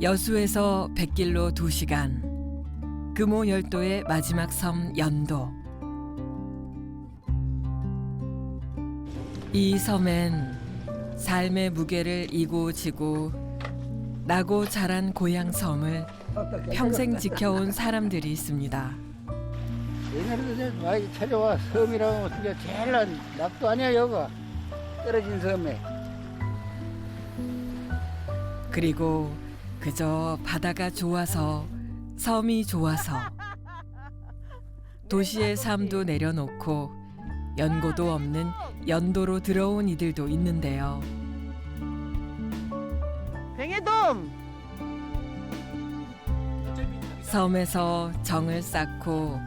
여수에서 백길로 2시간 금오 열도의 마지막 섬 연도. 이 섬엔 삶의 무게를 이고 지고 나고 자란 고향 섬을 평생 지켜온 사람들이 있습니다. 옛날에도 이제 많이 찾아와 섬이라고 어떻게 제일 난 낙도 아니야 여가 떨어진 섬에. 그리고 그저 바다가 좋아서 섬이 좋아서 도시의 삶도 내려놓고 연고도 없는 연도로 들어온 이들도 있는데요. 뱅해돔 섬에서 정을 쌓고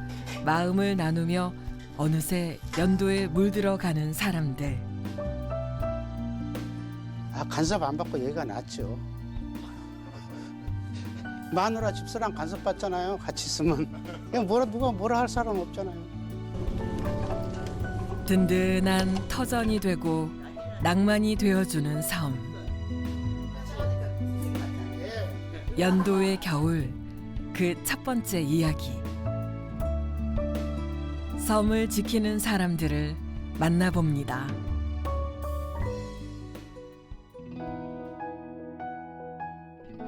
마음을 나누며 어느새 연도에 물들어 가는 사람들. 아, 간섭 안 받고 얘가 낫죠. 마누라 집사람 간섭 받잖아요. 같이 있으면 그냥 뭐라 누가 뭐라 할 사람 없잖아요. 든든한 터전이 되고 낭만이 되어주는 섬. 연도의 겨울 그 첫 번째 이야기. 섬을 지키는 사람들을 만나봅니다.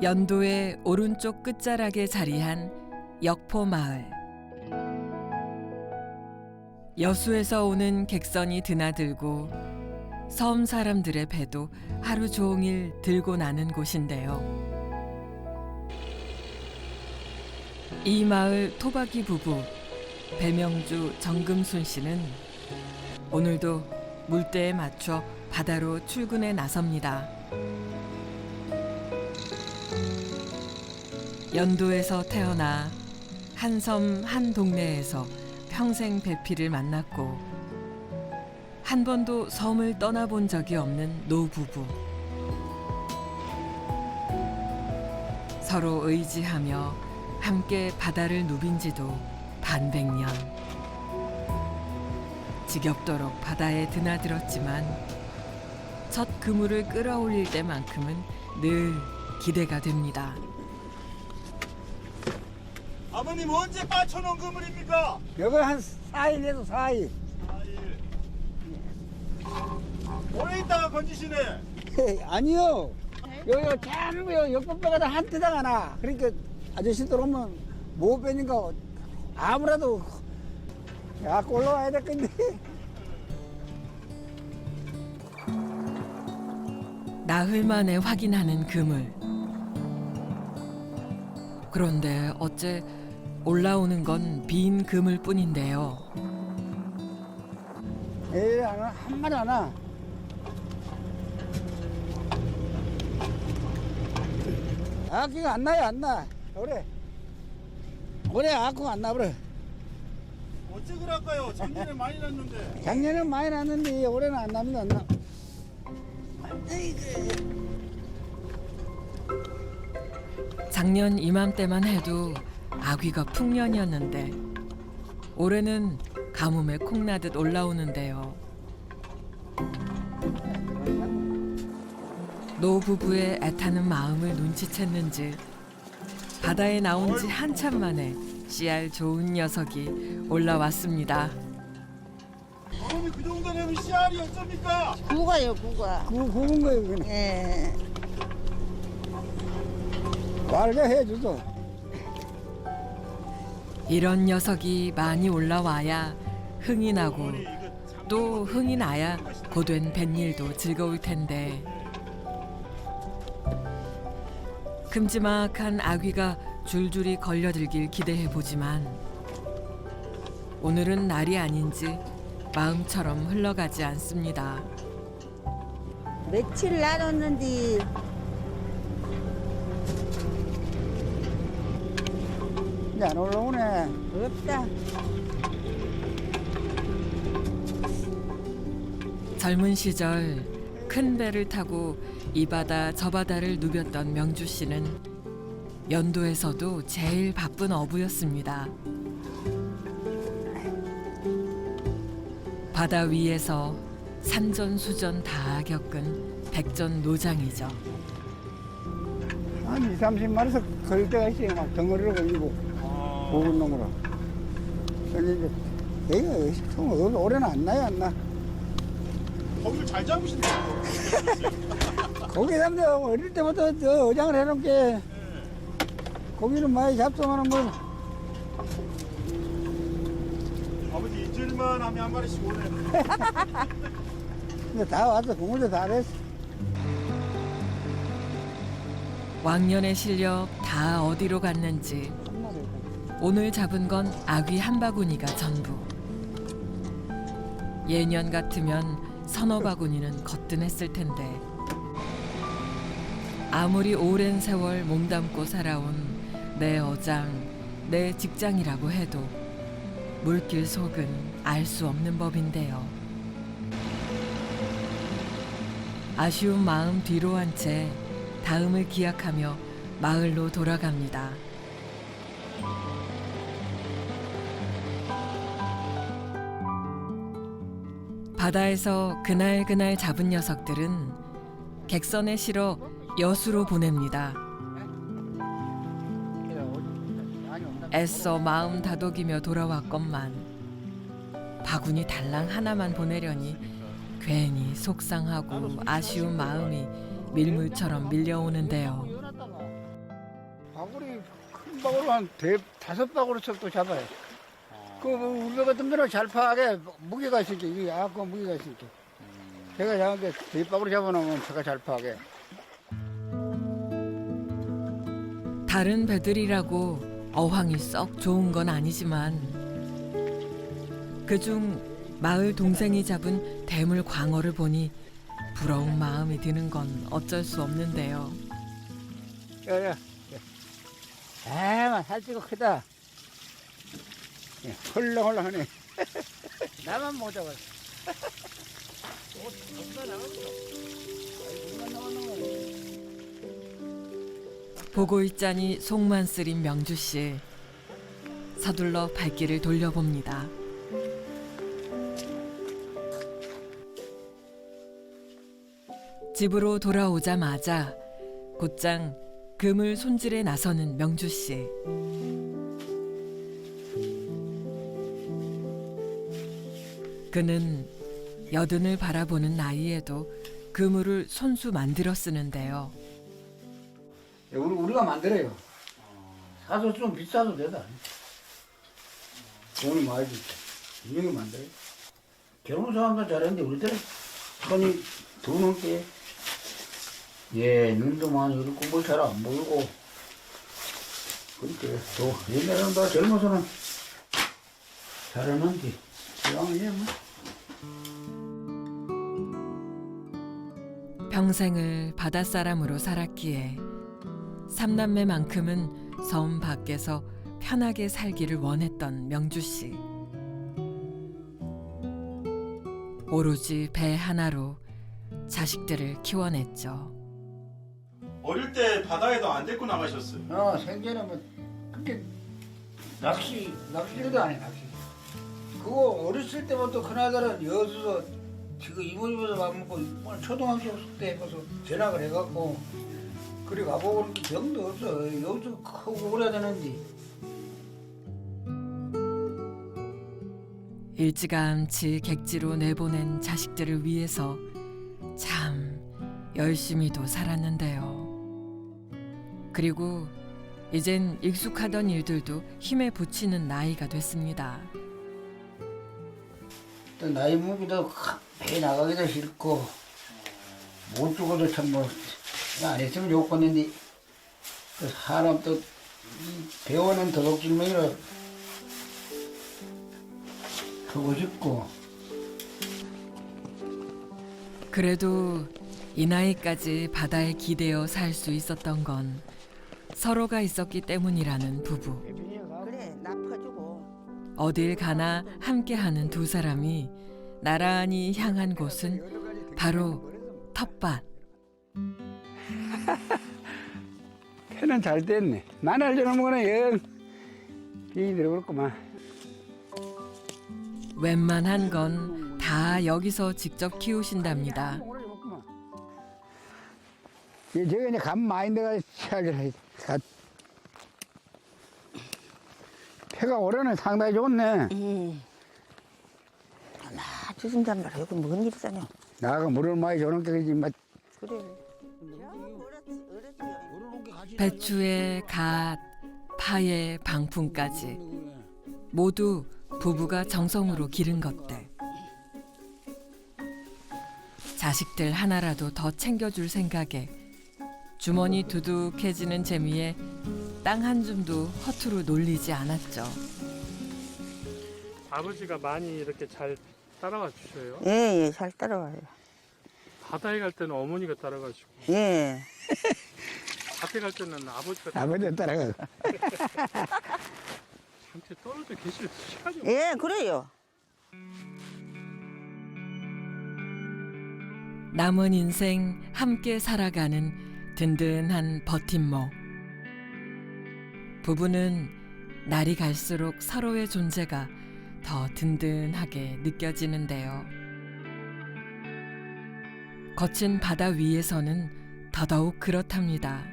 연도의 오른쪽 끝자락에 자리한 역포 마을. 여수에서 오는 객선이 드나들고 섬 사람들의 배도 하루 종일 들고 나는 곳인데요. 이 마을 토박이 부부 배명주 정금순 씨는 오늘도 물때에 맞춰 바다로 출근해 나섭니다. 연도에서 태어나 한 섬 한 동네에서 평생 배필을 만났고 한 번도 섬을 떠나본 적이 없는 노부부. 서로 의지하며 함께 바다를 누빈 지도 반백년. 지겹도록 바다에 드나들었지만 첫 그물을 끌어올릴 때만큼은 늘 기대가 됩니다. 아버님 언제 빠쳐놓은 그물입니까? 여기 한 4일에도 4일 오래 있다가 건지시네. 아니요 여기가 전부 역법배가 한 뜨다가 나 그러니까 아저씨들 오면 못 빼니까 아무래도 야 올라와야 될 건데 나흘 만에 확인하는 그물. 그런데 어째 올라오는 건 빈 그물 뿐인데요. 에이 안 와. 한 마리 안 와. 아기가 안 나요 안 나. 올해 올해 아기가 안 나버려. 어째 그럴까요? 작년에 많이 났는데. 작년엔 많이 났는데 올해는 안 납니다 안 나. 작년 이맘때만 해도 아귀가 풍년이었는데 올해는 가뭄에 콩나듯 올라오는데요. 노 부부의 애타는 마음을 눈치챘는지 바다에 나온 지 한참 만에 씨알 좋은 녀석이 올라왔습니다. 아버님 그 정도 되면 씨알이 어쩝니까? 국어요 국어 그거 구운 거예요 그냥. 예 말게 해주죠. 이런 녀석이 많이 올라와야 흥이 나고 또 흥이 나야 고된 뱃일도 즐거울 텐데 큼지막한 아귀가 줄줄이 걸려들길 기대해 보지만 오늘은 날이 아닌지 마음처럼 흘러가지 않습니다. 며칠 나눴는데 이제 안 올라오네. 없다 젊은 시절 큰 배를 타고 이 바다 저 바다를 누볐던 명주 씨는 연도에서도 제일 바쁜 어부였습니다. 바다 위에서 산전수전 다 겪은 백전 노장이죠. 한 2, 30마리씩 걸 때가 있어요. 막 덩어리로 걸리고, 굵은 놈으로. 근데 이제, 얘가 통 올해는 안 나요, 안 나. 거기를 잘 잡으신다고. 고기 잡는데 어릴 때부터 저 어장을 해놓은 게, 고기는 많이 잡수면은 뭐, 아버지 이틀만 하면 한 마리씩 오네. 이제 다 와서 국물도 다 됐어. 왕년의 실력 다 어디로 갔는지 오늘 잡은 건 아귀 한 바구니가 전부. 예년 같으면 서너 바구니는 거뜬했을 텐데 아무리 오랜 세월 몸담고 살아온 내 어장, 내 직장이라고 해도 물길 속은 알 수 없는 법인데요. 아쉬운 마음 뒤로 한 채 다음을 기약하며 마을로 돌아갑니다. 바다에서 그날 그날 잡은 녀석들은 객선에 실어 여수로 보냅니다. 애써 마음 다독이며 돌아왔건만 바구니 달랑 하나만 보내려니 괜히 속상하고 아쉬운 마음이 밀물처럼 밀려오는데요. 바구리 큰 바구리 한 대, 다섯 바구리씩 또 잡아요. 그 우리 같은 거는 잘 파게 무게가 있으니까 이게 약간 무게가 있으니까. 제가 잡은 게대 바구리 잡아놓으면 제가 잘 파게. 다른 배들이라고 어황이 썩 좋은 건 아니지만 그중 마을 동생이 잡은 대물 광어를 보니 부러운 마음이 드는 건 어쩔 수 없는데요. 야야. 에만 살찌고 크다. 예, 헐렁헐렁하네. 나만 못 잡았어. 보고 있자니 속만 쓰린 명주 씨. 서둘러 발길을 돌려봅니다. 집으로 돌아오자마자 곧장 그물 손질에 나서는 명주 씨. 그는 여든을 바라보는 나이에도 그물을 손수 만들어 쓰는데요. 예, 우리, 우리가 만들어요. 사서 좀 비싸도 되다. 돈이 많이 들다. 인형이 만들어요. 젊은 사람들 잘했는데 우리 때는 손이 더 넘게 예, 눈도 많이 이렇고 뭘 잘 안 보이고 그렇게 또 옛날에는 다 젊어서는 잘했는데 이왕이야 뭐. 평생을 바닷사람으로 살았기에 삼남매만큼은 섬 밖에서 편하게 살기를 원했던 명주 씨. 오로지 배 하나로 자식들을 키워냈죠. 어릴 때 바다에도 안 데리고 나가셨어요. 어, 생전에 뭐, 그렇게, 낚시, 낚시도 안 해, 낚시. 그거 어렸을 때부터 그나저나 여수서 지금 이모집에서 밥 먹고, 뭐 초등학교 때 해봐서 전학을 해갖고, 그래 가보고 그렇게 병도 없어. 여수 크고 오래되는데. 일찌감치 객지로 내보낸 자식들을 위해서 참 열심히도 살았는데요. 그리고 이젠 익숙하던 일들도 힘에 부치는 나이가 됐습니다. 또 나이 먹기도 배 나가기도 싫고, 못 죽어도 참 뭐, 안 했으면 좋겠는데, 그 사람 또, 이 배우는 도둑질맹이라 하고 싶고, 그래도 이 나이까지 바다에 기대어 살 수 있었던 건 서로가 있었기 때문이라는 부부. 어딜 가나 함께하는 두 사람이 나란히 향한 곳은 바로 텃밭. 패는 잘 됐네. 마늘 저런 거는 영, 비이 들어올구만. 웬만한 건 다 여기서 직접 키우신답니다. 예, 저기 이제 감 많이 내가 시작을 가. 폐가 올해는 상당히 좋네. 음. 나 주신단 말이야. 여기 뭔 일이잖아. 나가 물을 많이 주는 게 그지. 뭐. 그래. 배추에 갓, 파에 방풍까지 모두 부부가 정성으로 기른 것들. 자식들 하나라도 더 챙겨줄 생각에 주머니 두둑해지는 재미에 땅 한 줌도 허투루 놀리지 않았죠. 아버지가 많이 이렇게 잘 따라와 주셔요. 예, 예, 잘 따라와요. 바다에 갈 때는 어머니가 따라가시고 예. 밭에 갈 때는 아버지가 따라. 아버지 따라가. 한테 떨어져 계실 시간이 없. 예, 그래요. 남은 인생 함께 살아가는 든든한 버팀목. 부부는 날이 갈수록 서로의 존재가 더 든든하게 느껴지는데요. 거친 바다 위에서는 더더욱 그렇답니다.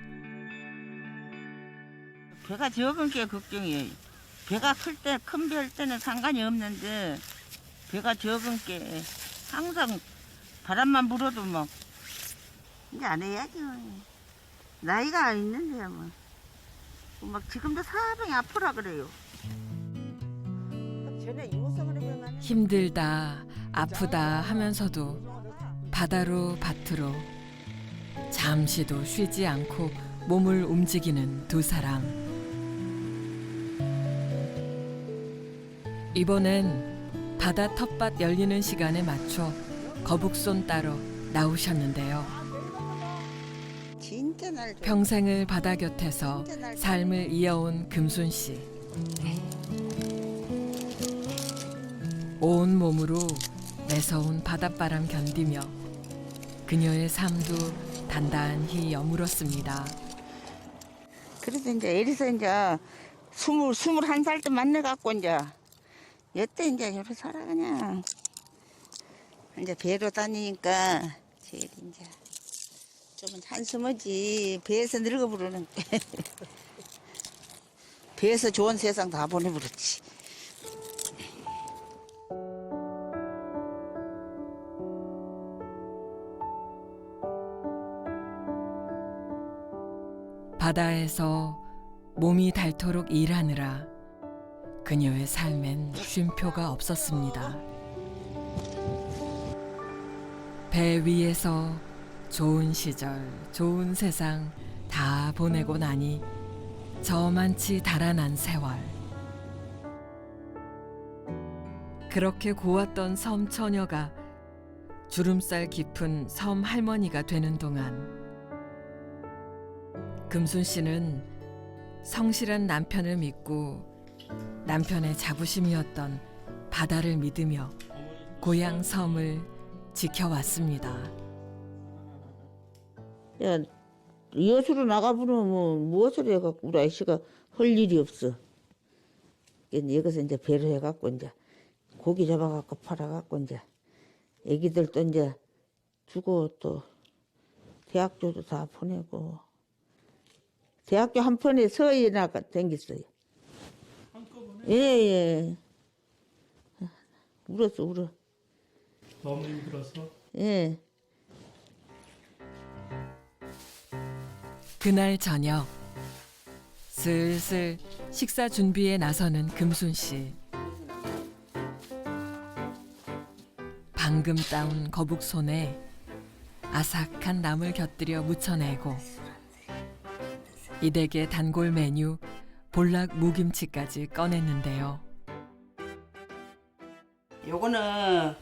배가 적은 게 걱정이에요. 배가 클 때, 큰별 때는 상관이 없는데, 배가 적은 게 항상 바람만 불어도 막, 이제 안 해야죠. 나이가 있는데, 뭐. 막 지금도 사방이 아프라 그래요. 힘들다, 아프다 하면서도 바다로 밭으로 잠시도 쉬지 않고 몸을 움직이는 두 사람. 이번엔 바다 텃밭 열리는 시간에 맞춰 거북손 따러 나오셨는데요. 평생을 바다 곁에서 삶을 이어온 금순 씨. 온 몸으로 매서운 바닷바람 견디며 그녀의 삶도 단단히 여물었습니다. 그래서 이제 에리서 이제 스물 스물 한 살 때 만나 갖고 이제 여태 이제 이렇게 살아 그냥 이제 배로 다니니까 제일 이제 좀 한숨하지 배에서 늙어 부르는 배에서 좋은 세상 다 보내버렸지. 바다에서 몸이 닳도록 일하느라 그녀의 삶엔 쉼표가 없었습니다. 배 위에서 좋은 시절, 좋은 세상 다 보내고 나니 저만치 달아난 세월. 그렇게 고왔던 섬 처녀가 주름살 깊은 섬 할머니가 되는 동안 금순 씨는 성실한 남편을 믿고 남편의 자부심이었던 바다를 믿으며 고향 섬을 지켜왔습니다. 야 여수로 나가보면 뭐 무엇을 해갖고 우리 아저씨가 할 일이 없어. 그래서 여기서 이제 배를 해갖고 이제 고기 잡아갖고 팔아갖고 이제 애기들도 이제 주고 또 대학교도 다 보내고 대학교 한 편에 서예나 댕겼어요. 예예. 울었어 울어. 너무 힘들어서 예. 그날 저녁 슬슬 식사 준비에 나서는 금순 씨. 방금 따온 거북 손에 아삭한 나물 곁들여 무쳐내고 이댁의 단골 메뉴 볼락 무김치까지 꺼냈는데요. 요거는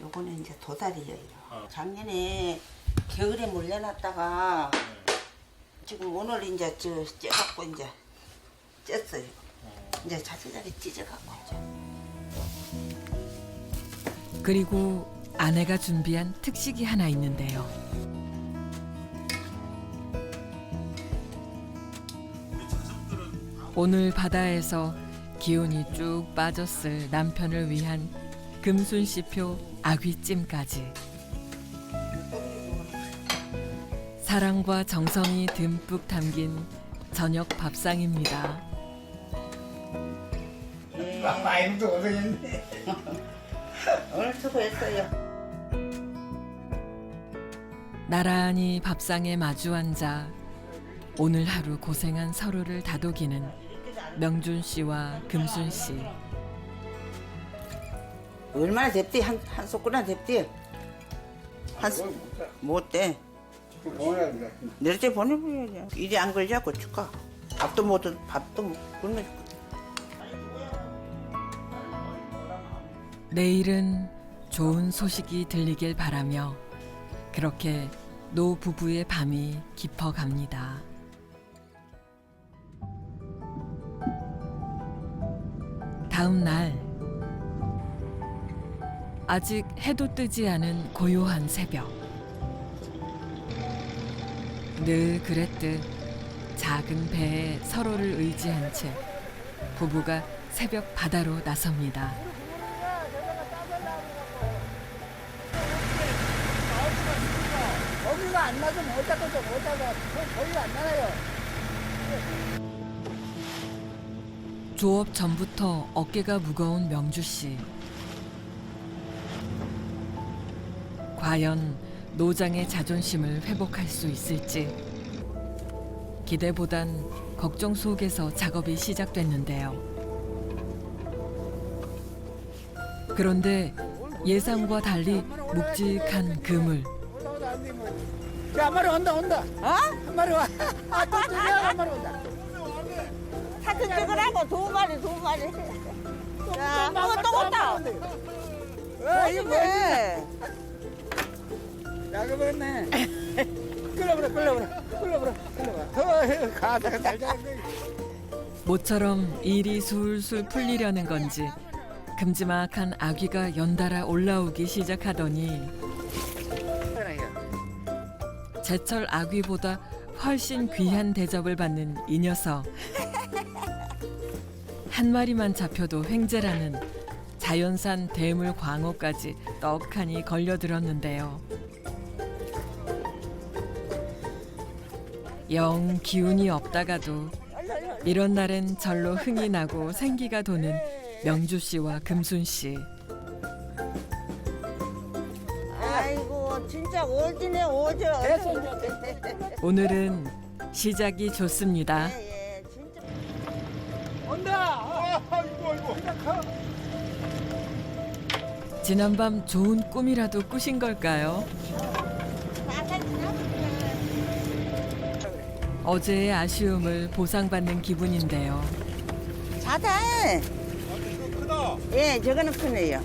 요거는 이제 도다리예요. 작년에 겨울에 물려놨다가 지금 오늘 이제 저 쪄갖고 이제 쪘어요. 이제 자세자리 찢어갖고 이제. 그리고 아내가 준비한 특식이 하나 있는데요. 오늘 바다에서 기운이 쭉 빠졌을 남편을 위한 금순씨표 아귀찜까지. 사랑과 정성이 듬뿍 담긴 저녁 밥상입니다. 많이도 고생했네. 오늘 수고했어요. 나란히 밥상에 마주 앉아 오늘 하루 고생한 서로를 다독이는 명준 씨와 금순 씨. 얼마나 됐디? 한, 한 손가락 됐디? 한, 손- 못 돼. 보내야 돼. 내일 때 보내버려야지. 일이 안 걸자고 축하. 밥도 못, 밥도 못 굶어줄까. 내일은 좋은 소식이 들리길 바라며 그렇게 노 부부의 밤이 깊어갑니다. 다음 날 아직 해도 뜨지 않은 고요한 새벽. 늘 그랬듯 작은 배에 서로를 의지한 채 부부가 새벽 바다로 나섭니다. 안 잡고서 못 잡아. 거기가 안 나가요. 조업 전부터 어깨가 무거운 명주 씨. 과연 노장의 자존심을 회복할 수 있을지. 기대보단 걱정 속에서 작업이 시작됐는데요. 그런데 예상과 달리 묵직한 그물. 야, 한 마리 온다, 온다. 어? 한 마리 와. 아, 또한 마리 온다. 사진 찍으라고 두 마리, 두 마리. 야, 어, 또 온다. 어, 이거 뭐야? 네. 나가버렸네. 끌어버려, 끌어버려, 끌어버려, 끌어버려. 어, 가다가 잘 잡았네. 모처럼 일이 술술 풀리려는 건지 큼지막한 아귀가 연달아 올라오기 시작하더니 제철 아귀보다 훨씬 귀한 대접을 받는 이 녀석. 한 마리만 잡혀도 횡재라는 자연산 대물 광어까지 떡하니 걸려들었는데요. 영 기운이 없다가도 이런 날엔 절로 흥이 나고 생기가 도는 명주 씨와 금순 씨. 아이고, 진짜 오지네, 오죠. 오늘은 시작이 좋습니다. 예, 예, 진짜. 온다. 아이고 아이고. 지난밤 좋은 꿈이라도 꾸신 걸까요? 어제의 아쉬움을 보상받는 기분인데요. 자다. 이거 크다. 예, 저거는 크네요.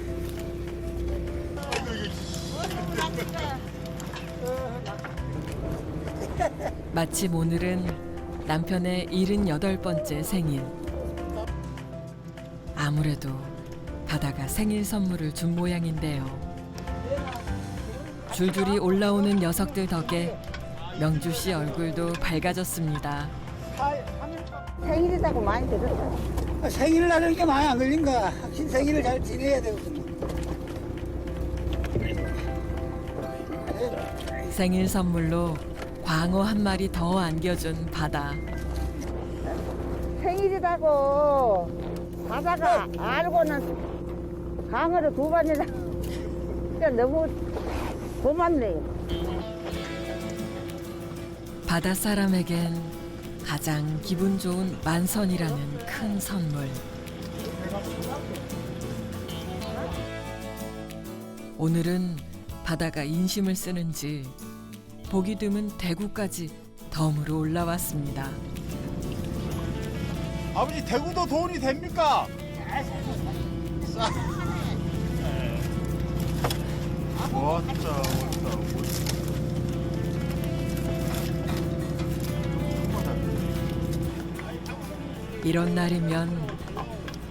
마침 오늘은 남편의 78번째 생일. 아무래도 바다가 생일 선물을 준 모양인데요. 줄줄이 올라오는 녀석들 덕에 명주 씨 얼굴도 밝아졌습니다. 생일이라고 많이 들었어. 생일날 이렇게 많이 안 걸린가? 확실히 생일을 잘 지내야 되거든. 생일 선물로 광어 한 마리 더 안겨준 바다. 생일이라고 바다가 알고는 강어를 두 번이나 진짜 너무 고맙네요. 바다 사람에겐 가장 기분 좋은 만선이라는 큰 선물. 오늘은 바다가 인심을 쓰는지 보기 드문 대구까지 덤으로 올라왔습니다. 아버지 대구도 돈이 됩니까? 멋져 멋져 멋져. 이런 날이면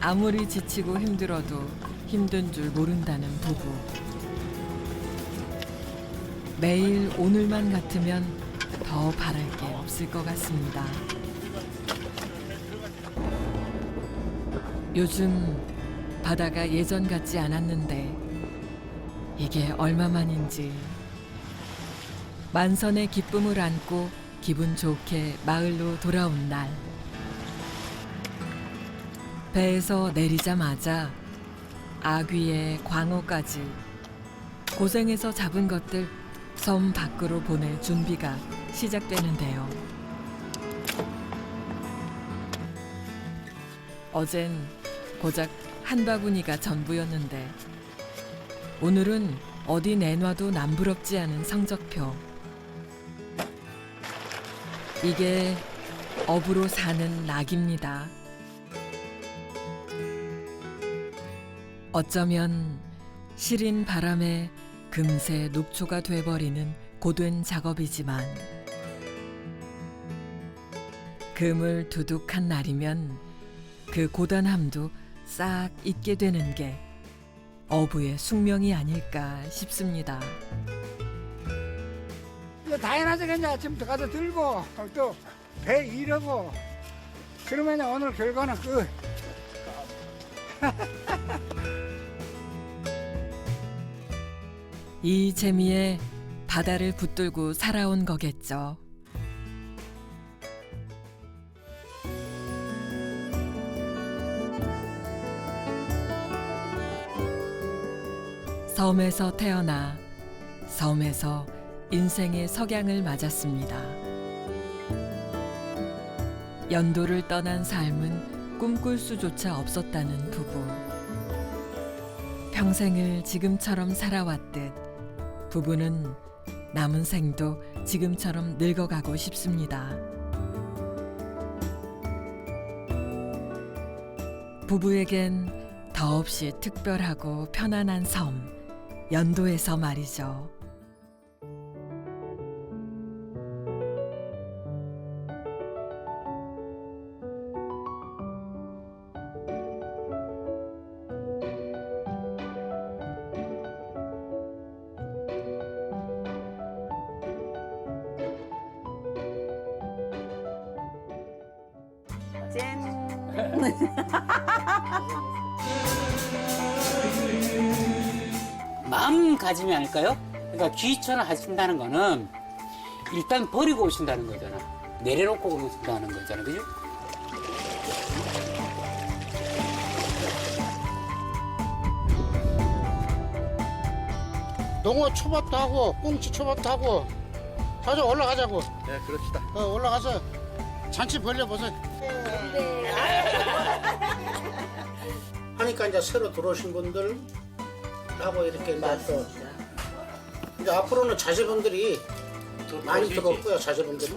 아무리 지치고 힘들어도 힘든 줄 모른다는 부부. 매일 오늘만 같으면 더 바랄 게 없을 것 같습니다. 요즘 바다가 예전 같지 않았는데 이게 얼마만인지 만선의 기쁨을 안고 기분 좋게 마을로 돌아온 날. 배에서 내리자마자 아귀에 광어까지 고생해서 잡은 것들 섬 밖으로 보낼 준비가 시작되는데요. 어젠 고작 한 바구니가 전부였는데 오늘은 어디 내놔도 남부럽지 않은 성적표. 이게 업으로 사는 낙입니다. 어쩌면 시린 바람에 금세 녹초가 돼버리는 고된 작업이지만 금을 두둑한 날이면 그 고단함도 싹 잊게 되는 게 어부의 숙명이 아닐까 싶습니다. 당연하지 그냥 아침부터 가서 들고 또배 일하고 그러면 오늘 결과는 끝. 이 재미에 바다를 붙들고 살아온 거겠죠. 섬에서 태어나 섬에서 인생의 석양을 맞았습니다. 연도를 떠난 삶은 꿈꿀 수조차 없었다는 부부. 평생을 지금처럼 살아왔듯 부부는 남은 생도 지금처럼 늙어가고 싶습니다. 부부에겐 더없이 특별하고 편안한 섬, 연도에서 말이죠. 아닐까요? 그러니까 귀천을 하신다는 거는 일단 버리고 오신다는 거잖아. 내려놓고 오신다는 거잖아. 그죠? 농어 초밥도 하고 꽁치 초밥도 하고 자주 올라가자고. 네, 그럽시다. 어, 올라가서 잔치 벌려보세요. 하니까 이제 새로 들어오신 분들 하고 이렇게 이제 또 이제 앞으로는 자제분들이 많이 들어올 거예요 자제분들이